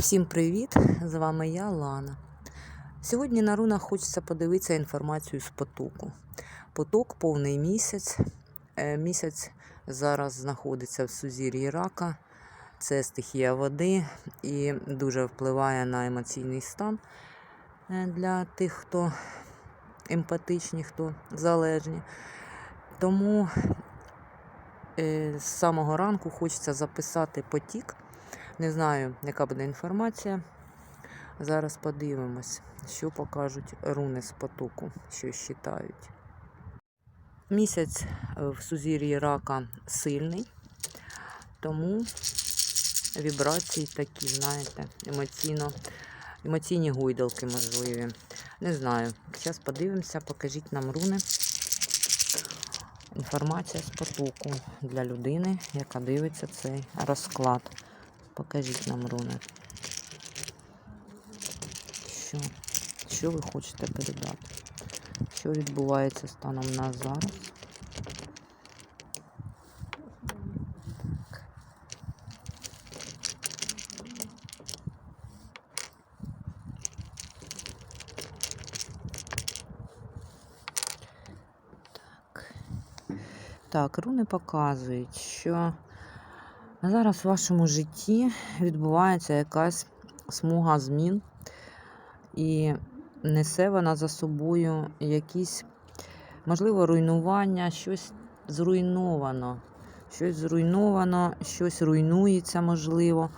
Всім привіт! З вами я, Лана. Сьогодні на рунах хочеться подивитися інформацію з потоку. Поток повний місяць. Е, Місяць зараз знаходиться в сузір'ї рака. Це стихія води і дуже впливає на емоційний стан е, для тих, хто емпатичні, хто залежні. Тому е, з самого ранку хочеться записати потік. Не знаю, яка буде інформація. Зараз подивимось, що покажуть руни з потоку, що вважають. Місяць в сузір'ї рака сильний, тому вібрації такі, знаєте, емоційно, емоційні гойдалки можливі. Не знаю. Зараз подивимося, покажіть нам руни. Інформація з потоку для людини, яка дивиться цей розклад. Покажіть нам руни. Що? Що ви хочете передати? Що відбувається станом на зараз? Так. Руни показують, що зараз в вашому житті відбувається якась смуга змін, і несе вона за собою якісь, можливо, руйнування, щось зруйновано. Щось зруйновано, щось руйнується, можливо,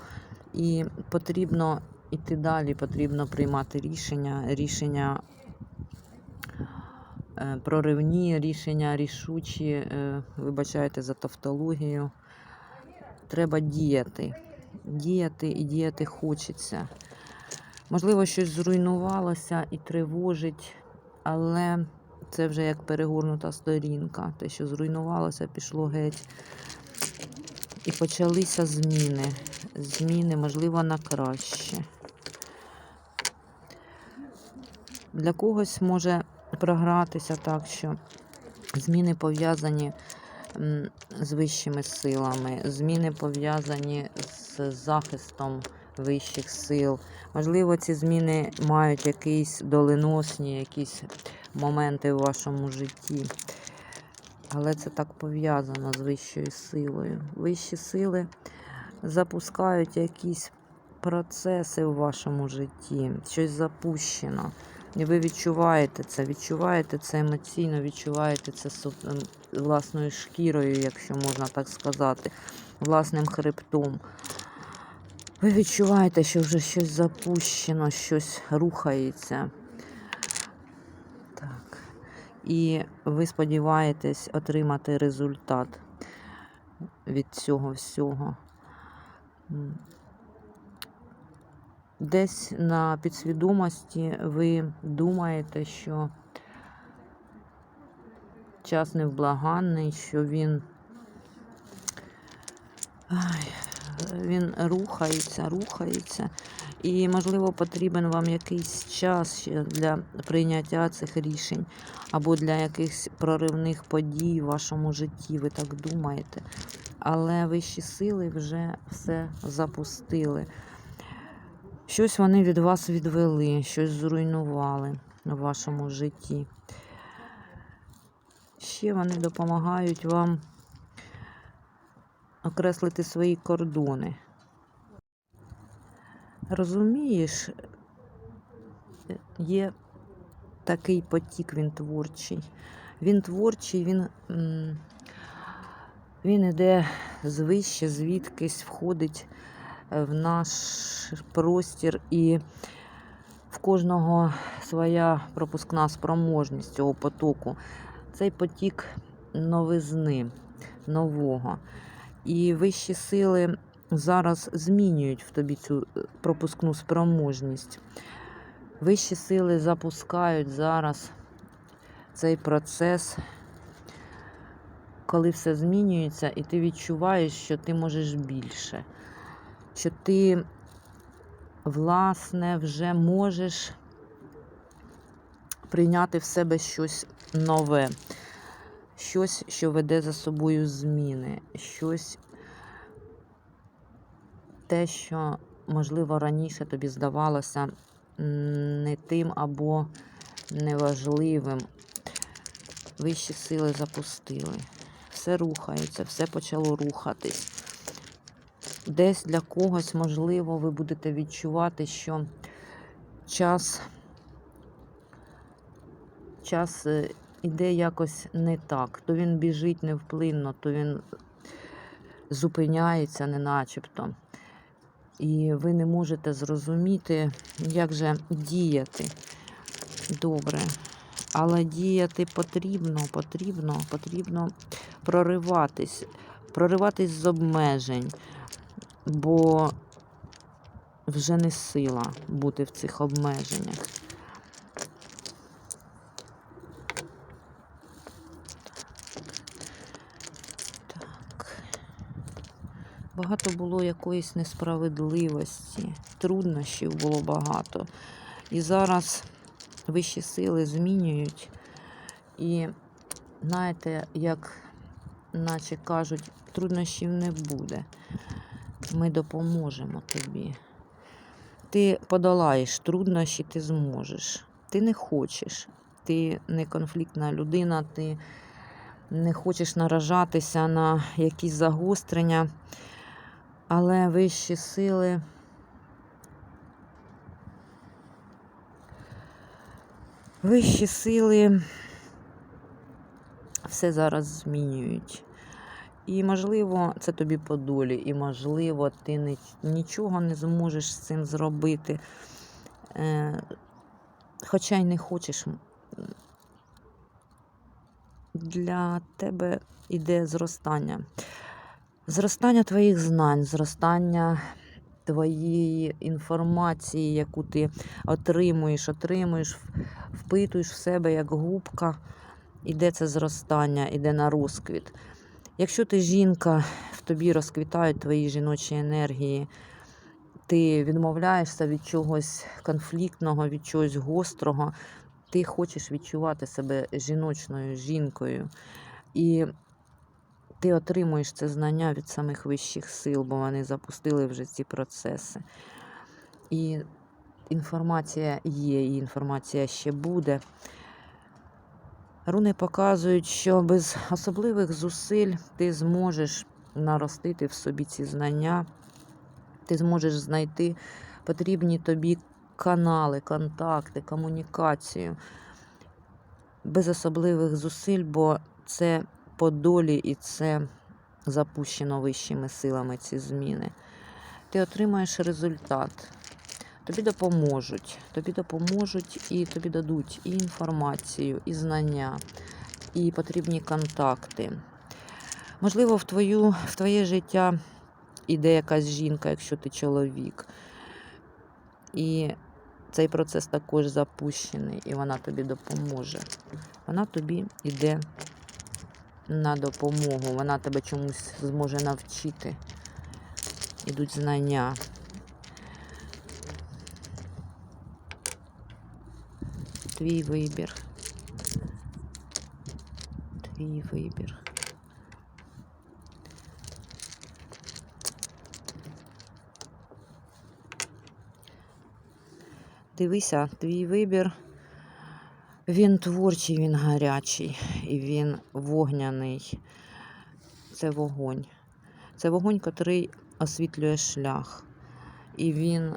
і потрібно йти далі, потрібно приймати рішення, рішення е, проривні, рішення рішучі, е, вибачайте за тавтологію треба діяти. Діяти і діяти хочеться. Можливо, щось зруйнувалося і тривожить, але це вже як перегорнута сторінка. Те, що зруйнувалося, пішло геть. І почалися зміни. Зміни, можливо, на краще. Для когось може програтися так, що зміни пов'язані з вищими силами, зміни пов'язані з захистом вищих сил. Можливо, ці зміни мають якісь доленосні, якісь моменти в вашому житті. Але це так пов'язано з вищою силою. Вищі сили запускають якісь процеси в вашому житті, щось запущено. І ви відчуваєте це, відчуваєте це емоційно, відчуваєте це ем, власною шкірою, якщо можна так сказати, власним хребтом. Ви відчуваєте, що вже щось запущено, щось рухається. Так. І ви сподіваєтесь отримати результат від цього всього. Десь на підсвідомості ви думаєте, що час невблаганний, що він, він рухається, рухається. І, можливо, потрібен вам якийсь час ще для прийняття цих рішень або для якихось проривних подій в вашому житті, ви так думаєте. Але вищі сили вже все запустили. Щось вони від вас відвели, щось зруйнували в вашому житті. Ще вони допомагають вам окреслити свої кордони. Розумієш, є такий потік, він творчий. Він творчий, він, він іде звище, звідкись входить в наш простір, і в кожного своя пропускна спроможність цього потоку. Цей потік новизни, нового. І вищі сили зараз змінюють в тобі цю е, пропускну спроможність. Вищі сили запускають зараз цей процес, коли все змінюється, і ти відчуваєш, що ти можеш більше що ти, власне, вже можеш прийняти в себе щось нове, щось, що веде за собою зміни, щось те, що можливо, раніше тобі здавалося не тим або неважливим. Вищі сили запустили. Все рухається, все почало рухатись. Десь для когось, можливо, ви будете відчувати, що час, час е, іде якось не так. То він біжить невплинно, то він зупиняється, не начебто. І ви не можете зрозуміти, як же діяти. Добре. Але діяти потрібно, потрібно, потрібно прориватись, прориватись з обмежень, бо вже не сила бути в цих обмеженнях. Так. Багато було якоїсь несправедливості, труднощів було багато. І зараз вищі сили змінюють. І знаєте, як наче кажуть, труднощів не буде. Ми допоможемо тобі. Ти подолаєш труднощі, ти зможеш. Ти не хочеш. Ти не конфліктна людина, ти не хочеш наражатися на якісь загострення, але вищі сили. Вищі сили все зараз змінюють. І, можливо, це тобі по долі, і, можливо, ти не, нічого не зможеш з цим зробити. Е, хоча й не хочеш. Для тебе йде зростання. Зростання твоїх знань, зростання твоєї інформації, яку ти отримуєш, отримуєш, впитуєш в себе як губка. Іде це зростання, іде на розквіт. Якщо ти жінка, в тобі розквітають твої жіночі енергії, ти відмовляєшся від чогось конфліктного, від чогось гострого, ти хочеш відчувати себе жіночною жінкою. І ти отримуєш це знання від самих вищих сил, бо вони запустили вже ці процеси. І інформація є, і інформація ще буде. Руни показують, що без особливих зусиль ти зможеш наростити в собі ці знання, ти зможеш знайти потрібні тобі канали, контакти, комунікацію без особливих зусиль, бо це по долі і це запущено вищими силами ці зміни. Ти отримаєш результат. Тобі допоможуть. Тобі допоможуть і тобі дадуть і інформацію, і знання, і потрібні контакти. Можливо, в, твою, в твоє життя іде якась жінка, якщо ти чоловік. І цей процес також запущений, і вона тобі допоможе. Вона тобі йде на допомогу. Вона тебе чомусь зможе навчити. Ідуть знання. Твій вибір. Твій вибір. Дивися, твій вибір. Він творчий, він гарячий і він вогняний. Це вогонь. Це вогонь, який освітлює шлях. І він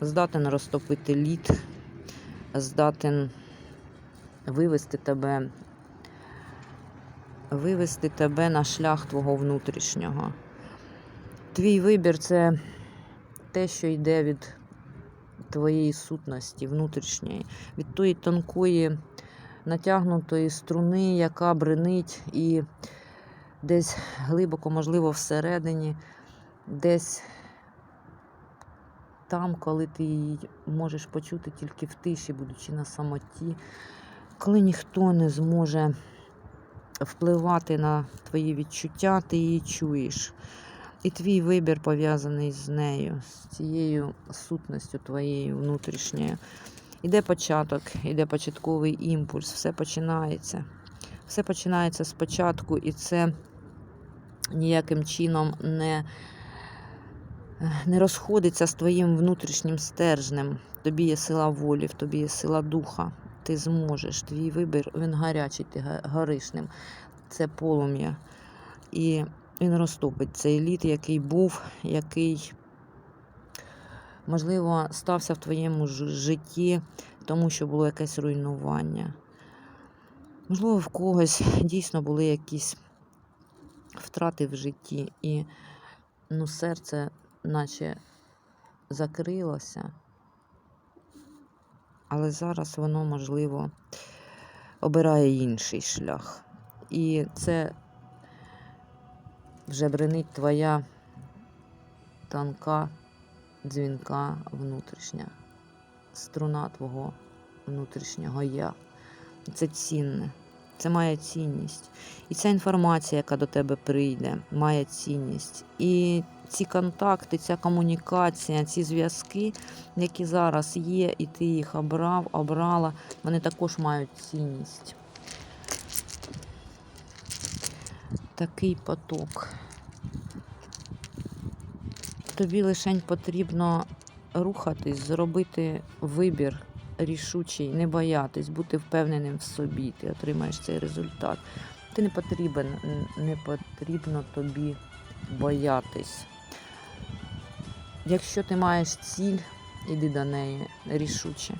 здатен розтопити лід, здатен вивести тебе, вивести тебе на шлях твого внутрішнього. Твій вибір це те, що йде від твоєї сутності внутрішньої, від тої тонкої натягнутої струни, яка бренить і десь глибоко, можливо, всередині, десь там, коли ти її можеш почути тільки в тиші, будучи на самоті, коли ніхто не зможе впливати на твої відчуття, ти її чуєш. І твій вибір пов'язаний з нею, з цією сутністю твоєю внутрішньою. Іде початок, іде початковий імпульс, все починається. Все починається спочатку, і це ніяким чином не не розходиться з твоїм внутрішнім стержнем. Тобі є сила волі, в тобі є сила духа. Ти зможеш. Твій вибір він гарячий, ти гориш ним. Це полум'я. І він розтопить цей лід, який був, який, можливо, стався в твоєму житті, тому що було якесь руйнування. Можливо, в когось дійсно були якісь втрати в житті, і ну, серце наче закрилося. Але зараз воно, можливо, обирає інший шлях. І це вже бренить твоя тонка дзвінка внутрішня, струна твого внутрішнього я. Це цінне, це має цінність. І ця інформація, яка до тебе прийде, має цінність. І ці контакти, ця комунікація, ці зв'язки, які зараз є, і ти їх обрав, обрала, вони також мають цінність. Такий поток. Тобі лишень потрібно рухатись, зробити вибір рішучий, не боятись, бути впевненим в собі. Ти отримаєш цей результат. Ти не потрібен, не потрібно тобі боятись. Якщо ти маєш ціль, іди до неї рішуче.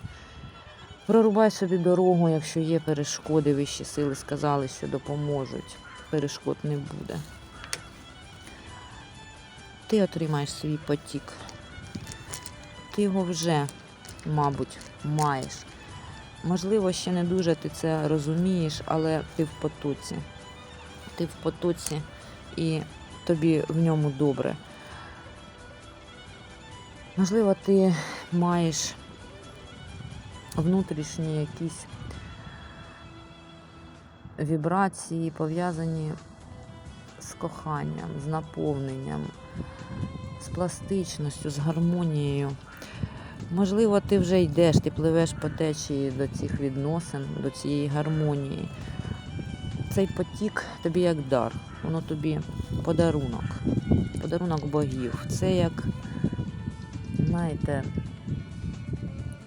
Прорубай собі дорогу, якщо є перешкоди, вищі сили сказали, що допоможуть. Перешкод не буде. Ти отримаєш свій потік. Ти його вже, мабуть, маєш. Можливо, ще не дуже ти це розумієш, але ти в потоці. Ти в потоці і тобі в ньому добре. Можливо, ти маєш внутрішні якісь вібрації, пов'язані з коханням, з наповненням, з пластичністю, з гармонією. Можливо, ти вже йдеш, ти пливеш по течії до цих відносин, до цієї гармонії. Цей потік тобі як дар, воно тобі подарунок, подарунок богів. Це як, знаєте,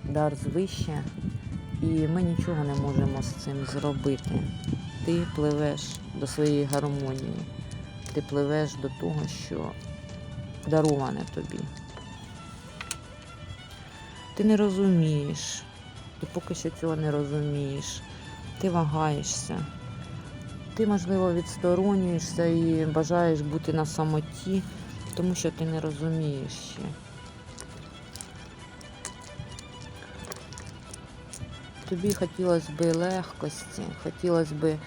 дар звище, і ми нічого не можемо з цим зробити. Ти пливеш до своєї гармонії, ти пливеш до того, що дароване тобі. Ти не розумієш, ти поки що цього не розумієш, ти вагаєшся, ти, можливо, відсторонюєшся і бажаєш бути на самоті, тому що ти не розумієш ще. Тобі хотілося б легкості, хотілося б,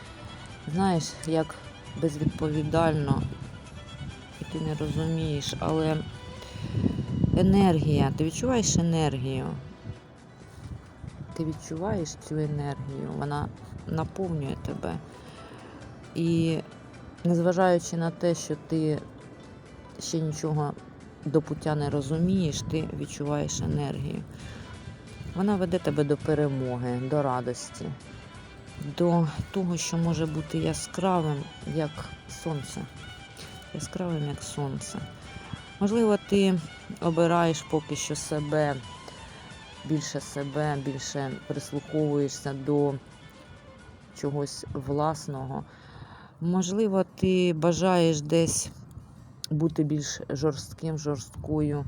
знаєш, як безвідповідально, і ти не розумієш, але енергія, ти відчуваєш енергію? Ти відчуваєш цю енергію, вона наповнює тебе. І незважаючи на те, що ти ще нічого до пуття не розумієш, ти відчуваєш енергію. Вона веде тебе до перемоги, до радості, до того, що може бути яскравим, як сонце. Яскравим, як сонце. Можливо, ти обираєш поки що себе, більше себе, більше прислуховуєшся до чогось власного. Можливо, ти бажаєш десь бути більш жорстким, жорсткою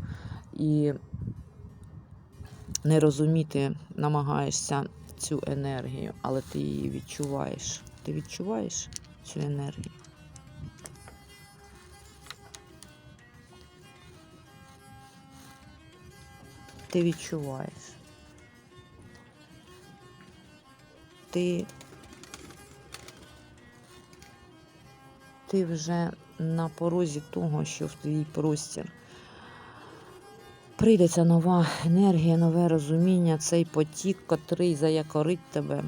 і не розуміти, намагаєшся цю енергію, але ти її відчуваєш. Ти відчуваєш цю енергію? Ти відчуваєш. Ти, ти вже на порозі того, що в твій простір прийдеться нова енергія, нове розуміння, цей потік, котрий заякорить тебе,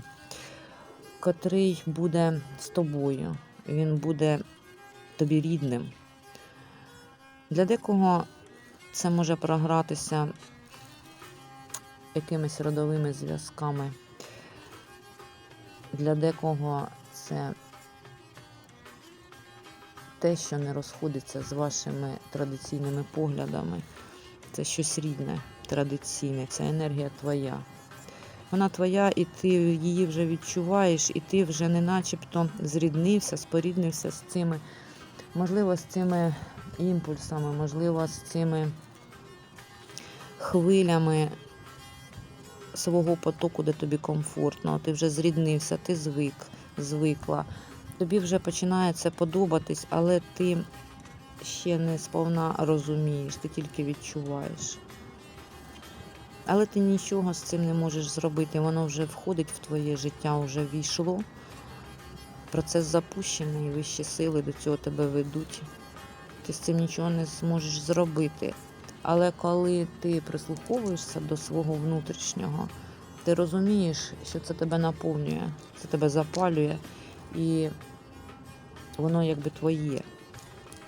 котрий буде з тобою. Він буде тобі рідним. Для декого це може програтися якимись родовими зв'язками. Для декого це те, що не розходиться з вашими традиційними поглядами. Це щось рідне, традиційне, ця енергія твоя. Вона твоя, і ти її вже відчуваєш, і ти вже не начебто зріднився, споріднився з цими, можливо, з цими імпульсами, можливо, з цими хвилями свого потоку, де тобі комфортно. Ти вже зріднився, ти звик, звикла. Тобі вже починає це подобатись, але ти ще не сповна розумієш, ти тільки відчуваєш. Але ти нічого з цим не можеш зробити. Воно вже входить в твоє життя, вже війшло. Процес запущений, вищі сили до цього тебе ведуть. Ти з цим нічого не зможеш зробити. Але коли ти прислуховуєшся до свого внутрішнього, ти розумієш, що це тебе наповнює, це тебе запалює, і воно якби твоє.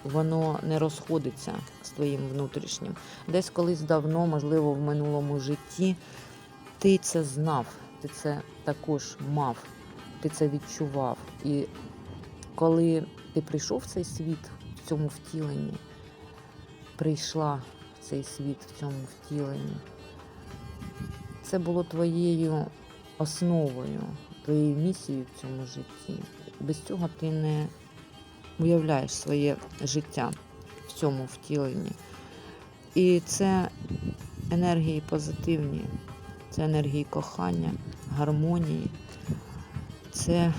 Воно не розходиться з твоїм внутрішнім. Десь колись давно, можливо, в минулому житті, ти це знав, ти це також мав, ти це відчував. І коли ти прийшов в цей світ в цьому втіленні, прийшла цей світ в цьому втіленні, це було твоєю основою, твоєю місією в цьому житті. Без цього ти не уявляєш своє життя в цьому втіленні. І це енергії позитивні, це енергії кохання, гармонії, це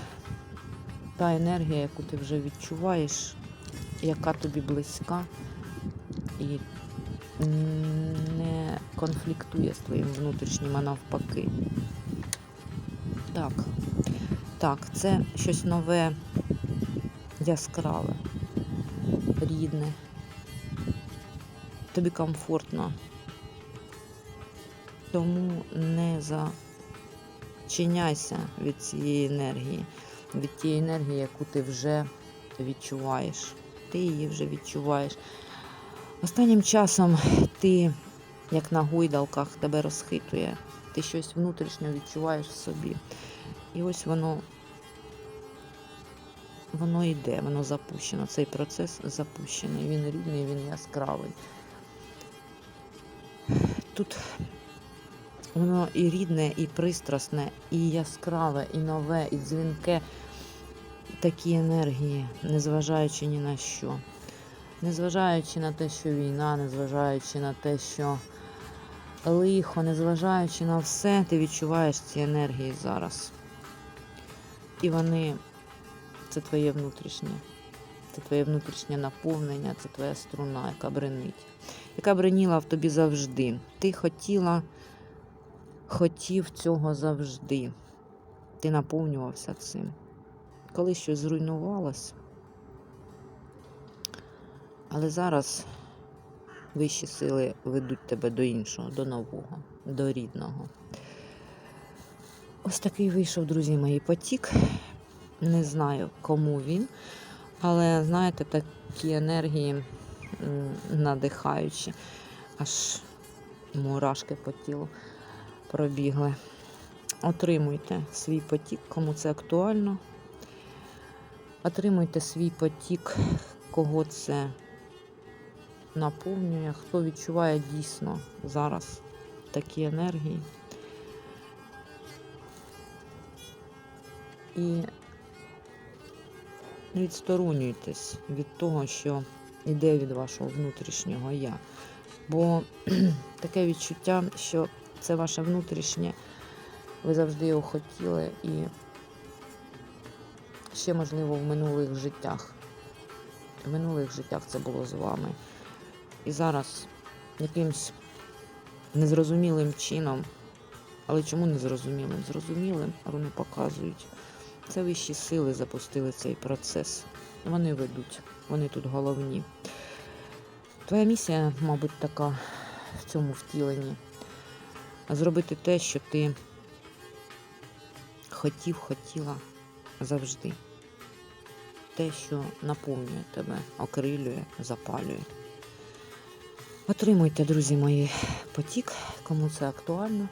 та енергія, яку ти вже відчуваєш, яка тобі близька і не конфліктує з твоїм внутрішнім, а навпаки. Так, так, це щось нове, яскраве, рідне. Тобі комфортно. Тому не зачиняйся від цієї енергії, від тієї енергії, яку ти вже відчуваєш. Ти її вже відчуваєш. Останнім часом ти, як на гойдалках, тебе розхитує, ти щось внутрішньо відчуваєш в собі. І ось воно воно йде, воно запущено. Цей процес запущений. Він рідний, він яскравий. Тут воно і рідне, і пристрасне, і яскраве, і нове, і дзвінке. Такі енергії, незважаючи ні на що. Незважаючи на те, що війна, незважаючи на те, що лихо, незважаючи на все, ти відчуваєш ці енергії зараз. І вони це твоє внутрішнє. Це твоє внутрішнє наповнення, це твоя струна, яка бренить, яка бреніла в тобі завжди. Ти хотіла, хотів цього завжди. Ти наповнювався цим. Коли щось зруйнувалось, але зараз вищі сили ведуть тебе до іншого, до нового, до рідного. Ось такий вийшов, друзі мої, потік. Не знаю, кому він, але, знаєте, такі енергії надихаючі, аж мурашки по тілу пробігли. Отримуйте свій потік, кому це актуально. Отримуйте свій потік, кого це наповнює, хто відчуває дійсно зараз такі енергії. І відсторонюйтесь від того, що йде від вашого внутрішнього я. Бо таке відчуття, що це ваше внутрішнє, ви завжди його хотіли і ще, можливо, в минулих життях. В минулих життях це було з вами. І зараз якимсь незрозумілим чином, але чому незрозумілим? Зрозумілим, руни показують. Це вищі сили запустили цей процес. Вони ведуть, вони тут головні. Твоя місія, мабуть, така в цьому втіленні. Зробити те, що ти хотів, хотіла завжди. Те, що наповнює тебе, окрилює, запалює. Отримуйте, друзі мої, потік, кому це актуально.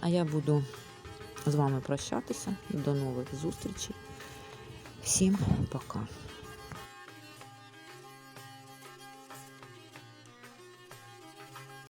А я буду з вами прощатися. До нових зустрічей. Всім пока.